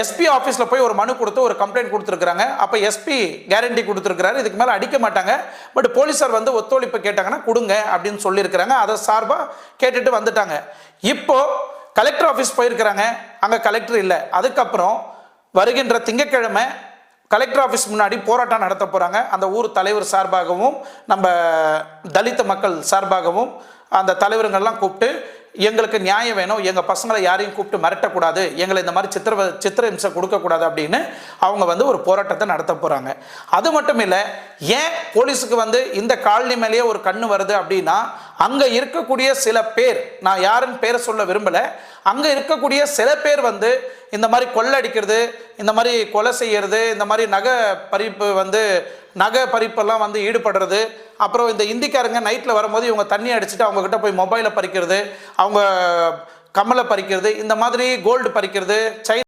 SP ஆஃபீஸில் போய் ஒரு மனு கொடுத்து ஒரு கம்ப்ளைண்ட் கொடுத்துருக்குறாங்க. அப்போ எஸ்பி கேரண்டி கொடுத்துருக்குறாரு. இதுக்கு மேலே அடிக்க மாட்டாங்க. பட் போலீஸார் வந்து ஒத்துழைப்பு கேட்டாங்கன்னா கொடுங்க அப்படின்னு சொல்லியிருக்கிறாங்க. அதை சார்பாக கேட்டுட்டு வந்துட்டாங்க. இப்போ கலெக்டர் ஆஃபீஸ் போயிருக்கிறாங்க. அங்கே கலெக்டர் இல்லை. அதுக்கப்புறம் வருகின்ற திங்கட்கிழமை கலெக்டர் ஆஃபீஸ் முன்னாடி போராட்டம் நடத்த போகிறாங்க அந்த ஊர் தலைவர் சார்பாகவும் நம்ம தலித்த மக்கள் சார்பாகவும் அந்த தலைவருங்கள்லாம் கூப்பிட்டு எங்களுக்கு நியாயம் வேணும் எங்கள் பசங்களை யாரையும் கூப்பிட்டு மிரட்டக்கூடாது எங்களை இந்த மாதிரி சித்திர சித்திரஹிம்சை கொடுக்கக்கூடாது அப்படின்னு அவங்க வந்து ஒரு போராட்டத்தை நடத்த போகிறாங்க அது மட்டும் இல்லை ஏன் போலீஸுக்கு வந்து இந்த காலனி மேலேயே ஒரு கண்ணு வருது அப்படின்னா அங்கே இருக்கக்கூடிய சில பேர் நான் யாருன்னு பேரை சொல்ல விரும்பலை அங்கே இருக்கக்கூடிய சில பேர் வந்து இந்த மாதிரி கொள்ளை அடிக்கிறது இந்த மாதிரி கொலை செய்யறது இந்த மாதிரி நகை பறிப்பு வந்து நகை பறிப்பெல்லாம் வந்து ஈடுபடுறது அப்புறம் இந்த இந்திக்காரங்க நைட்டில் வரும்போது இவங்க தண்ணி அடிச்சுட்டு அவங்கக்கிட்ட போய் மொபைலை பறிக்கிறது அவங்க கம்மலை பறிக்கிறது இந்த மாதிரி கோல்டு பறிக்கிறது சை